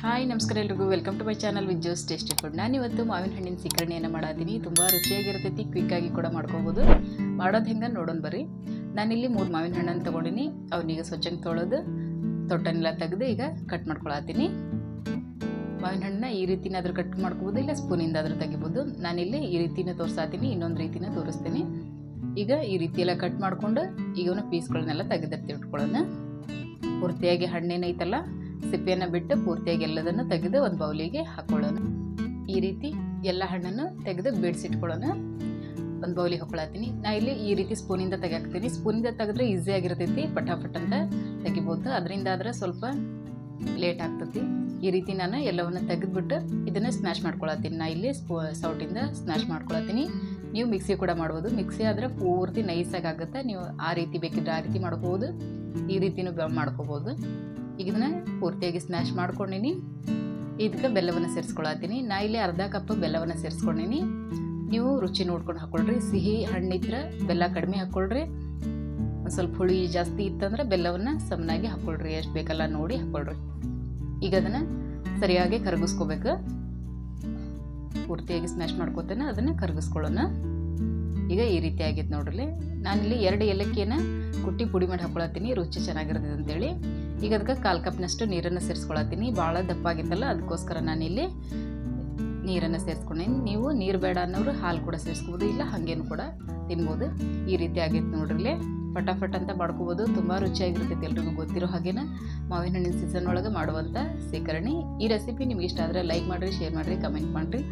Hi, ನಮಸ್ಕಾರ ಎಲ್ರಿಗೂ. Welcome to my channel with Jo's tasty food ನಾನು ಇವತ್ತು ಮಾವಿನ ಹಣ್ಣಿನ ಸೀಕರಣೆಯನ್ನು ಮಾಡಾತೀನಿ. ತುಂಬ ರುಚಿಯಾಗಿರ್ತೈತಿ ಕ್ವಿಕ್ಕಾಗಿ ಕೂಡ ಮಾಡ್ಕೋಬೋದು. ಮಾಡೋದು ಹೆಂಗೆ ನೋಡೋಣ ಬರ್ರಿ. ನಾನಿಲ್ಲಿ ಮೂರು ಮಾವಿನ ಹಣ್ಣನ್ನು ತೊಗೊಂಡಿನಿ. ಅವನೀಗ ಸ್ವಚ್ಛಂಗೆ ತೊಳೆದು ತೊಟ್ಟನೆಲ್ಲ ತೆಗೆದು ಈಗ ಕಟ್ ಮಾಡ್ಕೊಳತ್ತೀನಿ ಮಾವಿನ ಹಣ್ಣನ್ನ ಈ ರೀತಿನಾದ್ರೂ ಕಟ್ ಮಾಡ್ಕೋಬೋದು, ಇಲ್ಲ ಸ್ಪೂನಿಂದಾದ್ರೂ ತೆಗಿಬೋದು. ನಾನಿಲ್ಲಿ ಈ ರೀತಿನ ತೋರಿಸಾತೀನಿ, ಇನ್ನೊಂದು ರೀತಿನ ತೋರಿಸ್ತೀನಿ. ಈಗ ಈ ರೀತಿ ಎಲ್ಲ ಕಟ್ ಮಾಡಿಕೊಂಡು ಈಗ ಅವನ್ನ ಪೀಸ್ಗಳನ್ನೆಲ್ಲ ತೆಗೆದಿರ್ತೀವಿ ಇಟ್ಕೊಳ್ಳೋಣ. ಪೂರ್ತಿಯಾಗಿ ಹಣ್ಣೇನೈತಲ್ಲ ಸಿಪ್ಪೆಯನ್ನು ಬಿಟ್ಟು ಪೂರ್ತಿಯಾಗಿ ಎಲ್ಲದನ್ನು ತೆಗೆದು ಒಂದು ಬೌಲಿಗೆ ಹಾಕೊಳ್ಳೋಣ. ಈ ರೀತಿ ಎಲ್ಲ ಹಣ್ಣನ್ನು ತೆಗೆದು ಬಿಡಿಸಿಟ್ಕೊಳ್ಳೋಣ. ಒಂದು ಬೌಲಿಗೆ ಹಾಕೊಳತ್ತೀನಿ ನಾ ಇಲ್ಲಿ ಈ ರೀತಿ ಸ್ಪೂನಿಂದ ತೆಗಿಯಾಕ್ತೀನಿ. ಸ್ಪೂನಿಂದ ತೆಗೆದ್ರೆ ಈಸಿ ಆಗಿರ್ತೈತಿ, ಪಟಾಫಟ್ ಅಂತ ತೆಗಿಬೋದು. ಅದರಿಂದ ಆದ್ರೆ ಸ್ವಲ್ಪ ಲೇಟ್ ಆಗ್ತತಿ. ಈ ರೀತಿ ನಾನು ಎಲ್ಲವನ್ನು ತೆಗೆದ್ಬಿಟ್ಟು ಇದನ್ನು ಸ್ಮ್ಯಾಶ್ ಮಾಡ್ಕೊಳತ್ತೀನಿ. ನಾ ಇಲ್ಲಿ ಸ್ಪೂ, ಸೌಟಿಂದ ಸ್ಮ್ಯಾಶ್ ಮಾಡ್ಕೊಳತ್ತೀನಿ. ನೀವು ಮಿಕ್ಸಿ ಕೂಡ ಮಾಡ್ಬೋದು. ಮಿಕ್ಸಿ ಆದರೆ ಪೂರ್ತಿ ನೈಸಾಗಿ ಆಗುತ್ತೆ. ನೀವು ಆ ರೀತಿ ಬೇಕಿದ್ರೆ ಆ ರೀತಿ ಮಾಡ್ಕೋಬೋದು ಈ ರೀತಿನೂ ಮಾಡ್ಕೋಬೋದು. ಇದನ್ನು ಪೂರ್ತಿಯಾಗಿ ಸ್ಮ್ಯಾಶ್ ಮಾಡ್ಕೊಂಡಿನಿ. ಇದಕ್ಕೆ ಬೆಲ್ಲವನ್ನು ಸೇರಿಸ್ಕೊಳತ್ತೀನಿ. ನಾ ಇಲ್ಲಿ ಅರ್ಧ ಕಪ್ ಬೆಲ್ಲವನ್ನು ಸೇರಿಸ್ಕೊಂಡಿನಿ. ನೀವು ರುಚಿ ನೋಡ್ಕೊಂಡು ಹಾಕ್ಕೊಳ್ರಿ ಸಿಹಿ ಹಣ್ಣಿದ್ರೆ ಬೆಲ್ಲ ಕಡಿಮೆ ಹಾಕ್ಕೊಳ್ರಿ ಒಂದು ಸ್ವಲ್ಪ ಹುಳಿ ಜಾಸ್ತಿ ಇತ್ತಂದ್ರೆ ಬೆಲ್ಲವನ್ನು ಸಮನಾಗಿ ಹಾಕ್ಕೊಳ್ರಿ ಎಷ್ಟು ಬೇಕಲ್ಲ ನೋಡಿ ಹಾಕ್ಕೊಳ್ರಿ ಈಗ ಅದನ್ನು ಸರಿಯಾಗಿ ಕರಗಿಸ್ಕೋಬೇಕು. ಪೂರ್ತಿಯಾಗಿ ಸ್ಮ್ಯಾಶ್ ಮಾಡ್ಕೋತೇನೆ. ಅದನ್ನು ಕರಗಿಸ್ಕೊಳ್ಳೋಣ. ಈಗ ಈ ರೀತಿ ಆಗೈತೆ ನೋಡ್ರಿ. ನಾನಿಲ್ಲಿ ಎರಡು ಏಲಕ್ಕಿಯನ್ನು ಕುಟ್ಟಿ ಪುಡಿ ಮಾಡಿ ಹಾಕೊಳತ್ತೀನಿ. ರುಚಿ ಚೆನ್ನಾಗಿರ್ತದೆ ಅಂತೇಳಿ. ಈಗ ಅದಕ್ಕೆ ಕಾಲು ಕಪ್ನಷ್ಟು ನೀರನ್ನು ಸೇರಿಸ್ಕೊಳತ್ತೀನಿ. ಭಾಳ ದಪ್ಪ ಆಗಿತ್ತಲ್ಲ ಅದಕ್ಕೋಸ್ಕರ ನಾನಿಲ್ಲಿ ನೀರನ್ನು ಸೇರಿಸ್ಕೊಂಡೀನಿ. ನೀವು ನೀರು ಬೇಡ ಅನ್ನೋರು ಹಾಲು ಕೂಡ ಸೇರಿಸ್ಕೋಬೋದು, ಇಲ್ಲ ಹಾಗೇನು ಕೂಡ ತಿನ್ಬೋದು. ಈ ರೀತಿ ಆಗೈತೆ ನೋಡ್ರಿ ಫಟಾಫಟ್ ಅಂತ ಮಾಡ್ಕೋಬೋದು. ತುಂಬ ರುಚಿಯಾಗಿರ್ತೈತೆ ಎಲ್ರಿಗೂ ಗೊತ್ತಿರೋ ಹಾಗೇನ ಮಾವಿನ ಹಣ್ಣಿನ ಸೀಸನ್ ಒಳಗೆ ಮಾಡುವಂಥ ಸೇಕರಣೆ ಈ ರೆಸಿಪಿ ನಿಮ್ಗೆ ಇಷ್ಟ ಆದರೆ ಲೈಕ್ ಮಾಡಿರಿ ಶೇರ್ ಮಾಡಿರಿ ಕಮೆಂಟ್ ಮಾಡಿರಿ.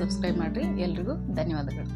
ಸಬ್ಸ್ಕ್ರೈಬ್ ಮಾಡಿರಿ. ಎಲ್ರಿಗೂ ಧನ್ಯವಾದಗಳು.